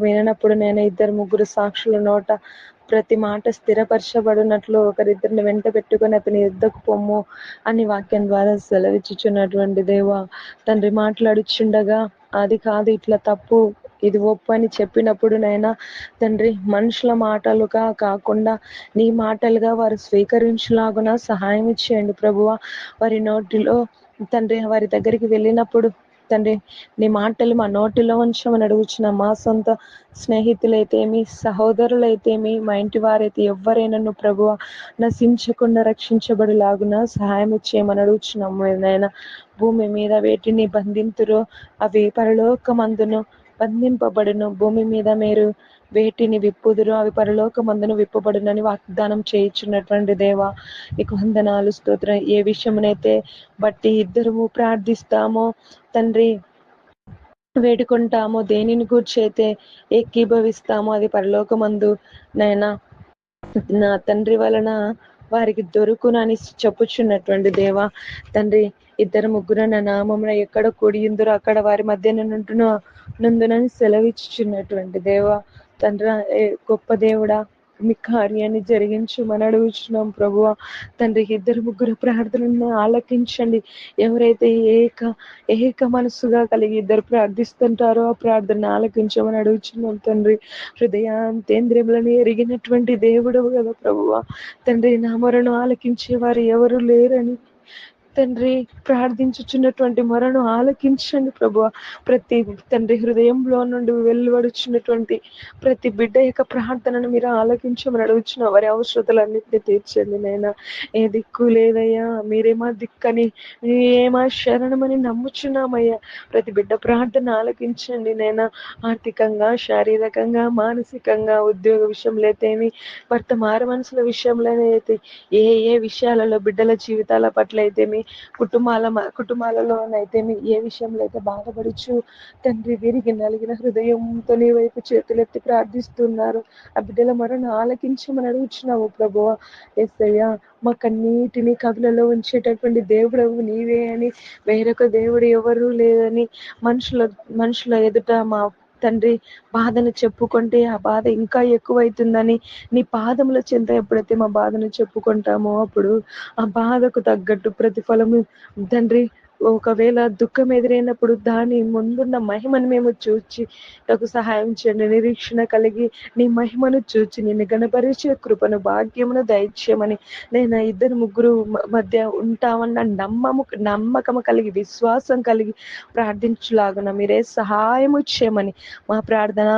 విననప్పుడు నేను ఇద్దరు ముగ్గురు సాక్షుల నోట ప్రతి మాట స్థిరపరచబడినట్లు ఒకరిద్దరిని వెంట పెట్టుకొని అతని యుద్ధకు పొమ్ము అని వాక్యం ద్వారా సెలవిచ్చుచున్నటువంటి దేవ తండ్రి మాట్లాడుచుండగా అది కాదు ఇట్లా తప్పు ఇది ఒప్పు అని చెప్పినప్పుడు నైనా తండ్రి మనుషుల మాటలుగా కాకుండా నీ మాటలుగా వారు స్వీకరించలాగున సహాయం ఇచ్చేయండి ప్రభువ. వారి నోటిలో తండ్రి వారి దగ్గరికి వెళ్ళినప్పుడు తండ్రి నీ మాటలు మా నోటిలో ఉంచమని అడుగుచున్న మా సొంత స్నేహితులైతేమి సహోదరులైతేమి మా ఇంటి వారైతే ఎవరైనా ప్రభు నశించకుండా రక్షించబడిలాగున సహాయం ఇచ్చేయమని అడుగుచున్నాము నాయన. భూమి మీద వేటిని బంధింతురు అవి పరలోకమందును. బంధింపబడును. భూమి మీద మీరు వేటిని విప్పుదురు అవి పరలోక మందును విప్పబడునని వాగ్దానం చేయించున్నటువంటి దేవ నీకు వందనాలు స్తోత్రం. ఏ విషయమునైతే బట్టి ఇద్దరము ప్రార్థిస్తామో తండ్రి వేడుకుంటామో దేనిని గూర్చి ఏకీభవిస్తామో అది పరలోకమందు నైనా. నా తండ్రి వలన వారికి దొరుకునని చెప్పుచున్నటువంటి దేవ తండ్రి ఇద్దరు ముగ్గురు నా నామమున ఎక్కడ కూడియుందరో అక్కడ వారి మధ్య నుండున నందునని సెలవిచ్చుచున్నటువంటి దేవ తండ్రి గొప్ప దేవుడా మీ కార్యాన్ని జరిగించమని అడుగుచున్నాం ప్రభువ. తండ్రి ఇద్దరు ముగ్గురు ప్రార్థనలను ఆలకించండి. ఎవరైతే ఏక ఏక మనసుగా కలిగి ఇద్దరు ప్రార్థిస్తుంటారో ఆ ప్రార్థన ఆలకించమని అడుగుచున్నాం తండ్రి. హృదయాంతేంద్రియములను ఎరిగినటువంటి దేవుడు కదా ప్రభువ. తండ్రి నా మొరను ఆలకించే వారు ఎవరు లేరని తండ్రి ప్రార్థించుచున్నటువంటి మొరను ఆలకించండి ప్రభు ప్రతి తండ్రి హృదయంలో నుండి వెలువడుచున్నటువంటి ప్రతి బిడ్డ యొక్క ప్రార్థనను మీరు ఆలకించమని అడుగుచున్న. వారి అవసరతలన్నింటినీ తీర్చండి నైనా ఏ దిక్కు లేదయ్యా. మీరేమా దిక్కని ఏమా శరణమని నమ్ముచున్నామయ్యా. ప్రతి బిడ్డ ప్రార్థన ఆలకించండి నైనా ఆర్థికంగా శారీరకంగా మానసికంగా ఉద్యోగ విషయంలో అయితేమి భర్త మారు మనసుల విషయంలోనే అయితే ఏ ఏ విషయాలలో బిడ్డల జీవితాల పట్ల అయితేమి కుటుంబాల కుటుంబాలలోనైతే ఏ విషయంలో అయితే బాధపడుచు తండ్రి వీరికి నలిగిన హృదయంతో నీ వైపు చేతులెత్తి ప్రార్థిస్తున్నారు. ఆ బిడ్డల మరణ ఆలకించమని అడుగుచున్నావు ప్రభు ఎస్సయ్యా మా కన్నీటిని కవులలో ఉంచేటటువంటి దేవుడు నీవే అని వేరొక దేవుడు ఎవరు లేదని మనుషుల మనుషుల ఎదుట మా తండ్రి బాధను చెప్పుకుంటే ఆ బాధ ఇంకా ఎక్కువైతుందని నీ పాదముల చెంత ఎప్పుడైతే మా బాధను చెప్పుకుంటామో అప్పుడు ఆ బాధకు తగ్గట్టు ప్రతిఫలము తండ్రి ఒకవేళ దుఃఖం ఎదురైనప్పుడు దాని ముందున్న మహిమను మేము చూచి నాకు సహాయం చేయండి నిరీక్షణ కలిగి నీ మహిమను చూచి నిన్ను గణపరిచే కృపను భాగ్యమును దయచేయమని నేను ఇద్దరు ముగ్గురు మధ్య ఉంటామన్న నమ్మము నమ్మకము కలిగి విశ్వాసం కలిగి ప్రార్థించులాగున మీరే సహాయము చేయమని మా ప్రార్థన